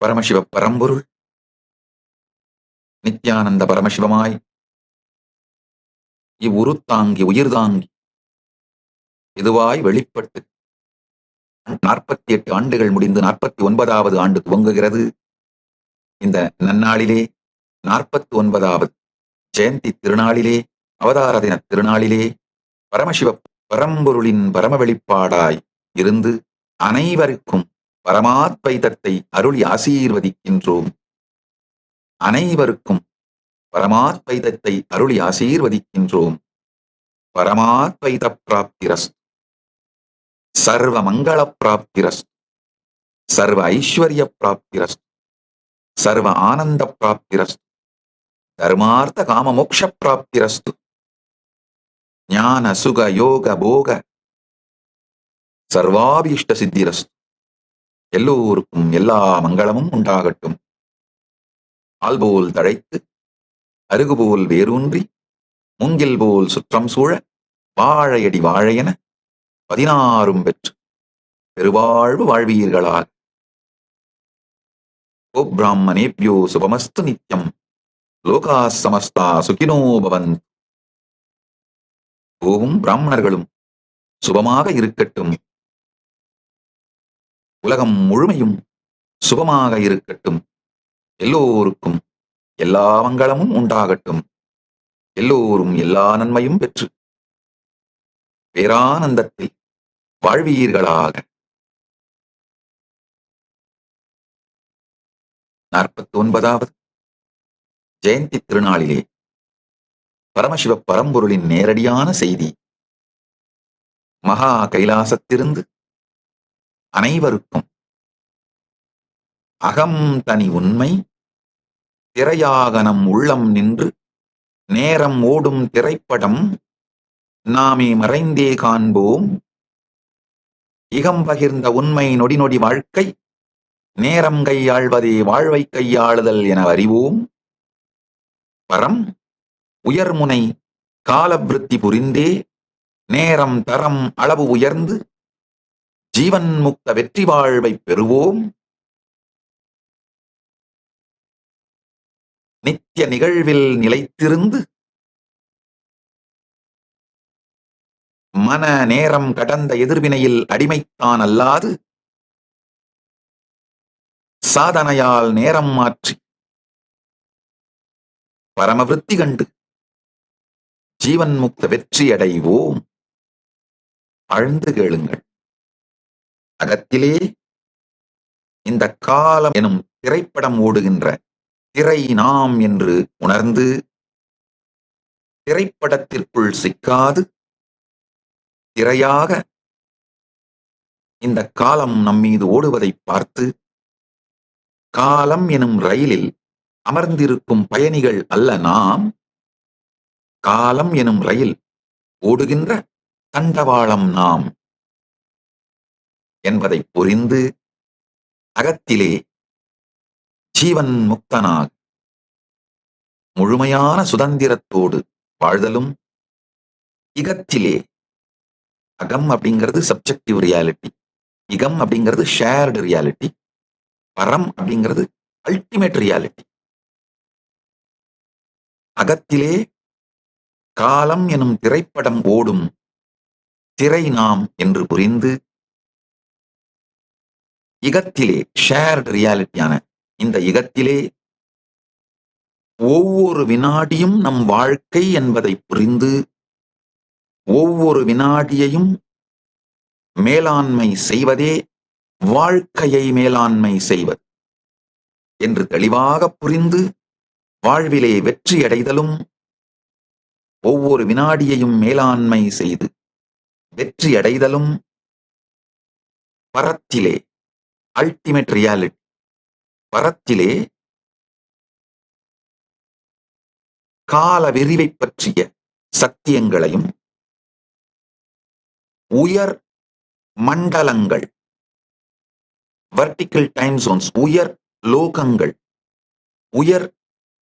பரமசிவ பரம்பொருள். நித்யானந்த பரமசிவமாய். இவ்வுருத்தாங்கி உயிர்தாங்கி இதுவாய் வெளிப்பட்டு. நாற்பத்தி எட்டு ஆண்டுகள் முடிந்து நாற்பத்தி ஒன்பதாவது ஆண்டு துவங்குகிறது. இந்த நன்னாளிலே நாற்பத்தி ஒன்பதாவது ஜெயந்தி திருநாளிலே அவதார தின திருநாளிலே பரமசிவ பரம்பொருளின் பரம வெளிப்பாடாய் இருந்து அனைவருக்கும் பரமாத்வைதத்தை அருளி ஆசீர்வதிக்கின்றோம். அனைவருக்கும் பரமாத்வைதத்தை அருளி ஆசீர்வதிக்கின்றோம். பரமாத்வைத பிராப்திரஸ் சர்வ மங்கள பிராப்திரஸ் சர்வ ஐஸ்வர்ய பிராப்திரஸ் சர்வ ஆனந்த பிராப்திரஸ் தர்மார்த்த காம மோக்ஷ பிராப்திரஸ்து ஞான சுக யோக போக சர்வாபீஷ்ட சித்திரஸ்து எல்லோருக்கும் எல்லா மங்களமும் உண்டாகட்டும். ஆல்போல் தழைத்து அருகுபோல் வேரூன்றி மூங்கில் போல் சுற்றம் சூழ வாழையடி வாழையென பதினாறும் பெற்று பெருவாழ்வு வாழ்வீர்களாக. ஓ பிராமணேபியோ சுபமஸ்து நித்யம் லோகா சமஸ்தா சுகினோ பவன் ஓவும் பிராமணர்களும் சுபமாக இருக்கட்டும். உலகம் முழுமையும் சுபமாக இருக்கட்டும். எல்லோருக்கும் எல்லா மங்களமும் உண்டாகட்டும். எல்லோரும் எல்லா நன்மையும் பெற்று பேரானந்தத்தில் வாழ்வீர்களாக. நாற்பத்தி ஒன்பதாவது ஜெயந்தி திருநாளிலே பரமசிவ பரம்பொருளின் நேரடியான செய்தி. மகா கைலாசத்திருந்து அனைவருக்கும். அகம் தனி உண்மை திரையாகனம் உள்ளம் நின்று நேரம் ஓடும் திரைப்படம் நாமே மறைந்தே காண்போம். இகம் பகிர்ந்த உண்மை நொடி நொடி வாழ்க்கை நேரம் கையாள்வதே வாழ்வை கையாளுதல் என அறிவோம். பரம் உயர்முனை காலவிருத்தி புரிந்தே நேரம் தரம் அளவு உயர்ந்து ஜீவன் முக்த வெற்றி வாழ்வை பெறுவோம். நித்திய நிகழ்வில் நிலைத்திருந்து மன நேரம் கடந்த எதிர்வினையில் அடிமைத்தான் அல்லாது சாதனையால் நேரம் மாற்றி பரமவிருத்தி கண்டு ஜீவன் முக்த வெற்றி அடைவோம். ஆழ்ந்து கேளுங்கள். அகத்திலே இந்த காலம் எனும் திரைப்படம் ஓடுகின்ற திரை நாம் என்று உணர்ந்து திரைப்படத்திற்குள் சிக்காது. திரையாக இந்த காலம் நம்மீது ஓடுவதை பார்த்து காலம் எனும் ரயிலில் அமர்ந்திருக்கும் பயணிகள் அல்ல நாம். காலம் எனும் ரயில் ஓடுகின்ற தண்டவாளம் நாம். என்பதை புரிந்து அகத்திலே ஜீவன் முக்தனாக முழுமையான சுதந்திரத்தோடு வாழ்தலும் இகத்திலே அகம் அப்படிங்கிறது சப்ஜெக்டிவ் ரியாலிட்டி இகம் அப்படிங்கிறது ஷேர்டு ரியாலிட்டி பரம் அப்படிங்கிறது அல்டிமேட் ரியாலிட்டி அகத்திலே காலம் எனும் திரைப்படம் ஓடும் திரை நாம் என்று புரிந்து இகத்திலே ஷேர்டு ரியாலிட்டியான இந்த இகத்திலே ஒவ்வொரு வினாடியும் நம் வாழ்க்கை என்பதை புரிந்து ஒவ்வொரு வினாடியையும் மேலாண்மை செய்வதே வாழ்க்கையை மேலாண்மை செய்வது என்று தெளிவாக புரிந்து வாழ்விலே வெற்றி அடைதலும் ஒவ்வொரு வினாடியையும் மேலாண்மை செய்து வெற்றி அடைதலும் பரத்திலே அல்டிமேட் ரியாலிட்டி பரத்திலே கால விரிவை பற்றிய சத்தியங்களையும் உயர் மண்டலங்கள் வர்டிக்கல் டைம் ஜோன்ஸ் உயர் லோகங்கள் உயர்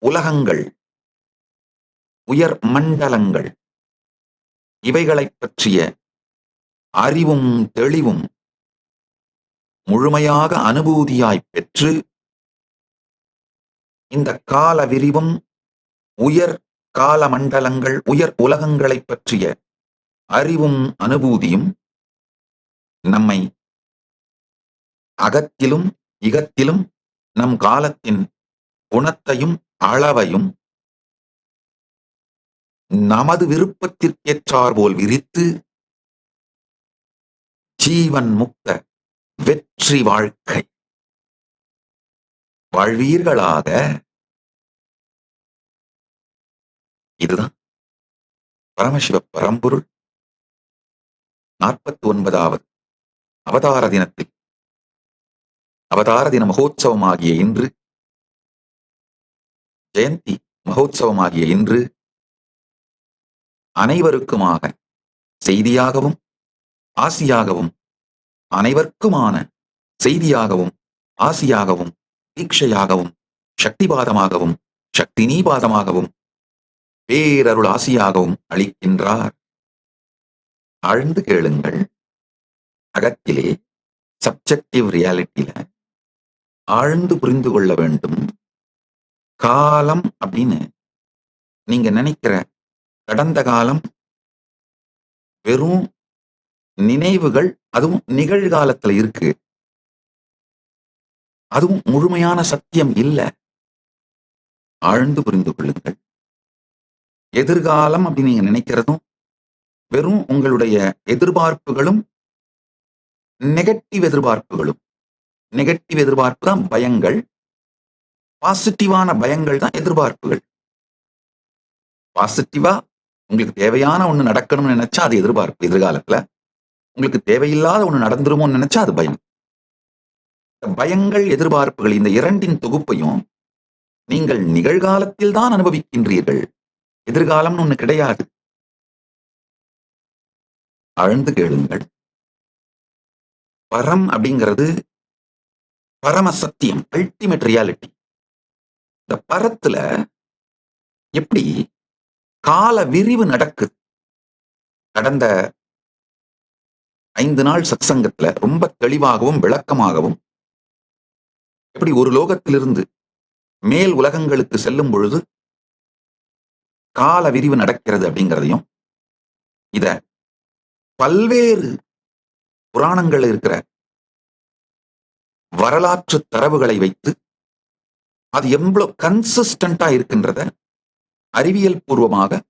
உலகங்கள் உயர் மண்டலங்கள் இவைகளைப் பற்றிய அறிவும் தெளிவும் முழுமையாக அனுபூதியாய் பெற்று இந்த கால விரிவும் உயர் கால மண்டலங்கள் உயர் உலகங்களைப் பற்றிய அறிவும் அனுபூதியும் நம்மை அகத்திலும் இகத்திலும் நம் காலத்தின் குணத்தையும் அளவையும் நமது விருப்பத்திற்கேற்றார் போல் விரித்து ஜீவன் முக்த வெற்றி வாழ்க்கை. வாழ்வீர்களாக. இதுதான் பரமசிவ பரம்பொருள். நாற்பத்தி ஒன்பதாவது அவதார தினத்தில். அவதார தின மகோத்சவமாகிய இன்று. ஜெயந்தி மகோத்சவமாகிய இன்று. அனைவருக்குமாக செய்தியாகவும் ஆசியாகவும் அனைவருக்குமான செய்தியாகவும் ஆசியாகவும் தீட்சையாகவும் சக்திபாதமாகவும் சக்தினீபாதமாகவும் பேரருள் ஆசியாகவும் அளிக்கின்றார். ஆழ்ந்து கேளுங்கள். அகத்திலே சப்ஜெக்டிவ் ரியாலிட்டியில ஆழ்ந்து புரிந்து கொள்ள வேண்டும். காலம் அப்படின்னு நீங்க நினைக்கிற கடந்த காலம் வெறும் நினைவுகள் அதுவும் நிகழ்காலத்துல இருக்கு. அதுவும் முழுமையான சத்தியம் இல்ல. ஆழ்ந்து புரிந்து கொள்ளுங்கள். எதிர்காலம் அப்படின்னு நீங்க நினைக்கிறதும் வெறும் உங்களுடைய எதிர்பார்ப்புகளும் நெகட்டிவ் எதிர்பார்ப்புகளும். நெகட்டிவ் எதிர்பார்ப்பு தான் பயங்கள். பாசிட்டிவான பயங்கள் தான் எதிர்பார்ப்புகள். பாசிட்டிவா உங்களுக்கு தேவையான ஒண்ணு நடக்கணும்னு நினைச்சா அது எதிர்பார்ப்பு எதிர்காலத்துல. உங்களுக்கு தேவையில்லாத ஒண்ணு நடந்துருமோன்னு நினைச்சா அது பயம். பயங்கள் எதிர்பார்ப்புகள் இந்த இரண்டின் தொகுப்பையும் நீங்கள் நிகழ்காலத்தில் தான் அனுபவிக்கின்றீர்கள். எதிர்காலம்னு ஒண்ணு கிடையாது. ஆழ்ந்து கேளுங்கள். பரம் அப்படிங்கிறது பரம சத்தியம் அல்டிமேட் ரியாலிட்டி இந்த பரத்துல எப்படி கால விரிவு நடக்குது. கடந்த ஐந்து நாள் சத்சங்கத்துல ரொம்ப தெளிவாகவும் விளக்கமாகவும் எப்படி ஒரு லோகத்திலிருந்து மேல் உலகங்களுக்கு செல்லும் பொழுது கால விரிவு நடக்கிறது அப்படிங்கிறதையும் இத பல்வேறு புராணங்கள் இருக்கிற வரலாற்று தரவுகளை வைத்து அது எவ்வளவு கன்சிஸ்டண்டா இருக்கின்றத அறிவியல் பூர்வமாக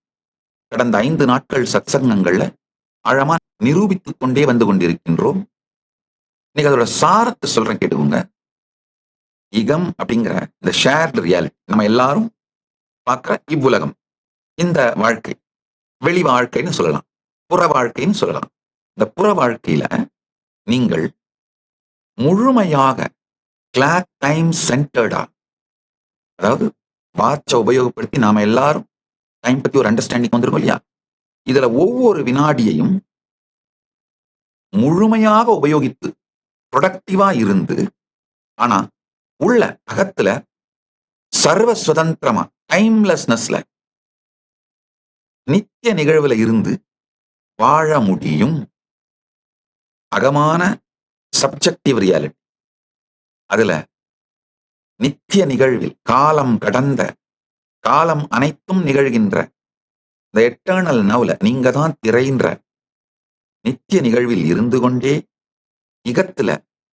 கடந்த ஐந்து நாட்கள் சத்சங்கங்கள்ல ஆழமா நிரூபித்துக் கொண்டே வந்து கொண்டிருக்கின்றோம். இன்னைக்கு அதோட சாரத்தை சொல்றேன் கேட்டுக்கோங்க. இகம் அப்படிங்கிற இந்த ஷேர்டு ரியாலிட்டி நம்ம எல்லாரும் பார்க்குற இவ்வுலகம் இந்த வாழ்க்கை வெளி வாழ்க்கைன்னு சொல்லலாம் புற வாழ்க்கைன்னு சொல்லலாம். இந்த புற வாழ்க்கையில நீங்கள் முழுமையாக கிளாக் டைம் சென்டர்டா அதாவது வாட்சை உபயோகப்படுத்தி நாம எல்லாரும் டைம் பத்தி ஒரு அண்டர்ஸ்டாண்டிங் வந்துருக்கோம் இல்லையா? இதுல ஒவ்வொரு வினாடியையும் முழுமையாக உபயோகித்து ப்ரொடக்டிவா இருந்து ஆனா உள்ள அகத்துல சர்வ சுதந்திரமா டைம்லெஸ்னஸ்ல நித்திய நிகழ்வுல இருந்து வாழ முடியும் அகமான சப்ஜெக்டிவ் ரியாலிட்டி அதுல நித்திய நிகழ்வில் காலம் கடந்த காலம் அனைத்தும் நிகழ்கின்ற இந்த எட்டர்னல் நவுல நீங்க தான் திரைன்ற நித்திய நிகழ்வில் இருந்து கொண்டே இகத்துல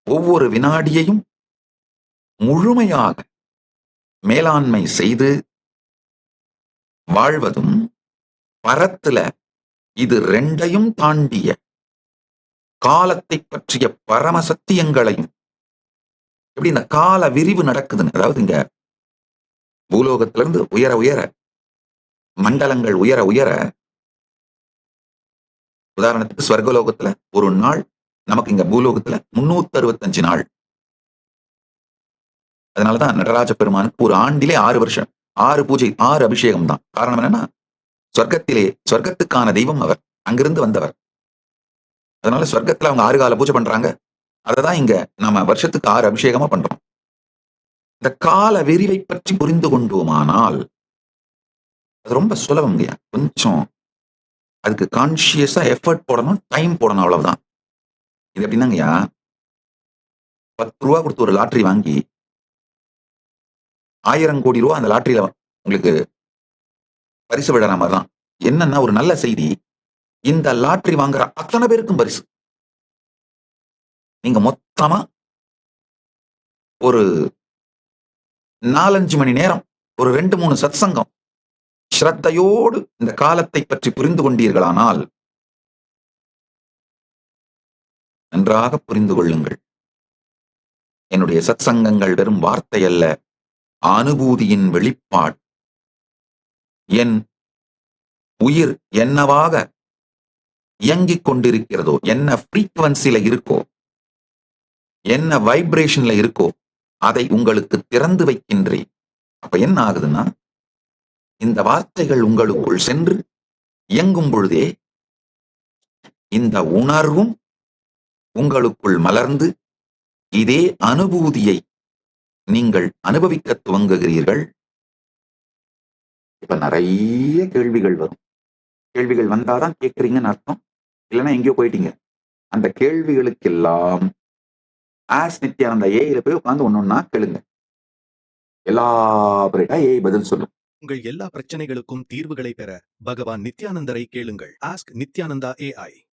ஒவ்வொரு வினாடியையும் முழுமையாக மேலாண்மை செய்து வாழ்வதும் பரத்துல இது ரெண்டையும் தாண்டிய காலத்தை பற்றிய பரம சத்தியங்களையும் எப்படி இந்த கால விரிவு நடக்குதுன்னு அதாவது இங்க பூலோகத்திலிருந்து உயர உயர மண்டலங்கள் உயர உயர உதாரணத்துக்கு ஸ்வர்கலோகத்துல ஒரு நாள் நமக்கு இங்க பூலோகத்துல முன்னூத்தி அறுபத்தஞ்சு நாள். அதனாலதான் நடராஜ பெருமானுக்கு ஒரு ஆண்டிலே ஆறு வருஷம் ஆறு பூஜை ஆறு அபிஷேகம் தான் காரணம் என்னன்னா சொர்க்கத்திலே சொர்க்கத்துக்கான தெய்வம் அவர் அங்கிருந்து வந்தவர். அதனால சொர்க்கத்துல அவங்க ஆறு கால பூஜை பண்றாங்க. அததான் இங்க நாம வருஷத்துக்கு ஆறு அபிஷேகமா பண்றோம். இந்த கால விரிவை பற்றி புரிந்து கொண்டோமானால் அது ரொம்ப சுலபம் இல்லையா கொஞ்சம் அதுக்கு கான்ஷியஸாக எஃபர்ட் போடணும் டைம் போடணும் அவ்வளவுதான். இது எப்படின்னாங்கய்யா? பத்து ரூபா கொடுத்து ஒரு லாட்ரி வாங்கி ஆயிரம் கோடி ரூபா அந்த லாட்டரியில உங்களுக்கு பரிசு விழற மாதிரி தான் என்னன்னா ஒரு நல்ல செய்தி. இந்த லாட்ரி வாங்குற அத்தனை பேருக்கும் பரிசு. நீங்க மொத்தமா ஒரு நாலஞ்சு மணி நேரம் ஒரு ரெண்டு மூணு சத்சங்கம் ஸ்ரத்தையோடு இந்த காலத்தை பற்றி புரிந்து கொண்டீர்களானால் நன்றாக புரிந்து கொள்ளுங்கள். என்னுடைய சத்சங்கங்கள் வெறும் வார்த்தை அல்ல. அனுபூதியின் வெளிப்பாடு. என் உயிர் என்னவாக இயங்கிக் கொண்டிருக்கிறதோ என்ன ஃப்ரீக்வன்சில இருக்கோ என்ன வைப்ரேஷன்ல இருக்கோ அதை உங்களுக்கு திறந்து வைக்கின்றேன். அப்ப என்ன ஆகுதுன்னா இந்த வார்த்தைகள் உங்களுக்குள் சென்று இயங்கும் பொழுதே இந்த உணர்வும் உங்களுக்குள் மலர்ந்து இதே அனுபூதியை நீங்கள் அனுபவிக்க துவங்குகிறீர்கள். இப்ப நிறைய கேள்விகள் வரும். கேள்விகள் வந்தாதான் கேட்குறீங்கன்னு அர்த்தம். இல்லைன்னா எங்கேயோ போயிட்டீங்க. அந்த கேள்விகளுக்கெல்லாம் ஆஸ் நித்யானந்த ஏயில போய் உட்காந்து ஒன்னொன்னா கேளுங்க. எல்லா ஏஐ பதில் சொல்லும். உங்கள் எல்லா பிரச்சனைகளுக்கும் தீர்வுகளை பெற பகவான் நித்யானந்தரை கேளுங்கள். Ask Nithyananda AI